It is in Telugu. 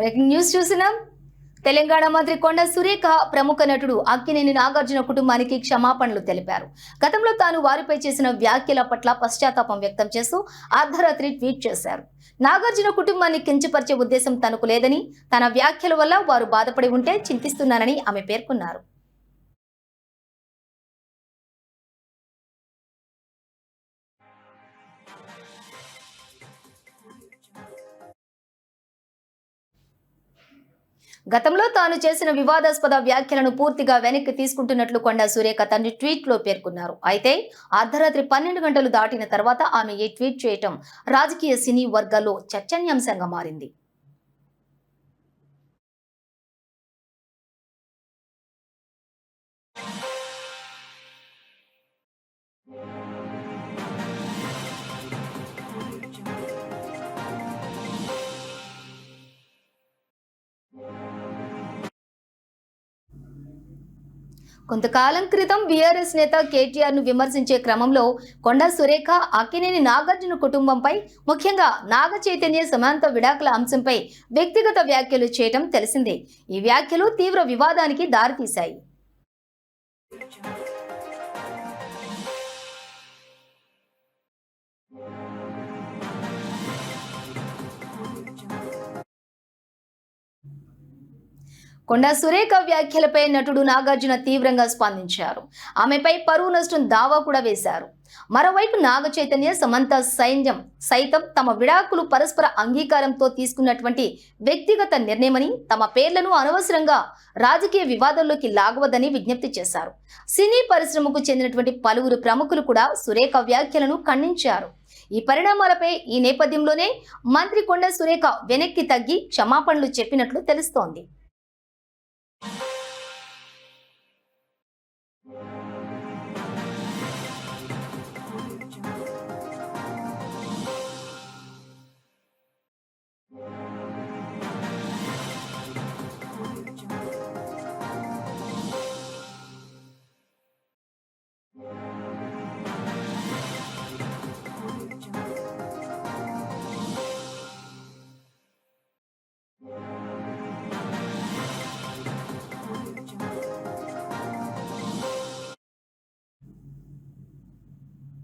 బ్రేకింగ్ న్యూస్ చూసినాం. తెలంగాణ మంత్రి కొండ సురేఖ ప్రముఖ నటుడు అక్కినేని నాగార్జున కుటుంబానికి క్షమాపణలు తెలిపారు. గతంలో తాను వారిపై చేసిన వ్యాఖ్యల పట్ల పశ్చాత్తాపం వ్యక్తం చేస్తూ అర్ధరాత్రి ట్వీట్ చేశారు. నాగార్జున కుటుంబాన్ని కించపరిచే ఉద్దేశం తనకు లేదని తన వ్యాఖ్యల వల్ల వారు బాధపడి ఉంటే చింతిస్తున్నానని ఆమె పేర్కొన్నారు. గతంలో తాను చేసిన వివాదాస్పద వ్యాఖ్యలను పూర్తిగా వెనక్కి తీసుకుంటున్నట్లు కొండ సురేఖ తండ్రి ట్వీట్లో పేర్కొన్నారు. అయితే అర్ధరాత్రి పన్నెండు గంటలు దాటిన తర్వాత ఆమె ఈ ట్వీట్ చేయటం రాజకీయ సినీ వర్గాల్లో చర్చనీయాంశంగా మారింది. కొంతకాలం క్రితం బీఆర్ఎస్ నేత కేటీఆర్ను విమర్శించే క్రమంలో కొండా సురేఖ అక్కినేని నాగార్జున కుటుంబంపై ముఖ్యంగా నాగ చైతన్య సమాంత విడాకుల అంశంపై వ్యక్తిగత వ్యాఖ్యలు చేయటం తెలిసిందే. ఈ వ్యాఖ్యలు తీవ్ర వివాదానికి దారితీశాయి. కొండా సురేఖ వ్యాఖ్యలపై నటుడు నాగార్జున తీవ్రంగా స్పందించారు. ఆమెపై పరువు నష్టం దావా కూడా వేశారు. మరోవైపు నాగ చైతన్య సమంత సైన్యం సైతం తమ విడాకులు పరస్పర అంగీకారంతో తీసుకున్నటువంటి వ్యక్తిగత నిర్ణయమని తమ పేర్లను అనవసరంగా రాజకీయ వివాదంలోకి లాగవద్దని విజ్ఞప్తి చేశారు. సినీ పరిశ్రమకు చెందినటువంటి పలువురు ప్రముఖులు కూడా సురేఖ వ్యాఖ్యలను ఖండించారు. ఈ పరిణామాలపై ఈ నేపథ్యంలోనే మంత్రి కొండ సురేఖ వెనక్కి తగ్గి క్షమాపణలు చెప్పినట్లు తెలుస్తోంది.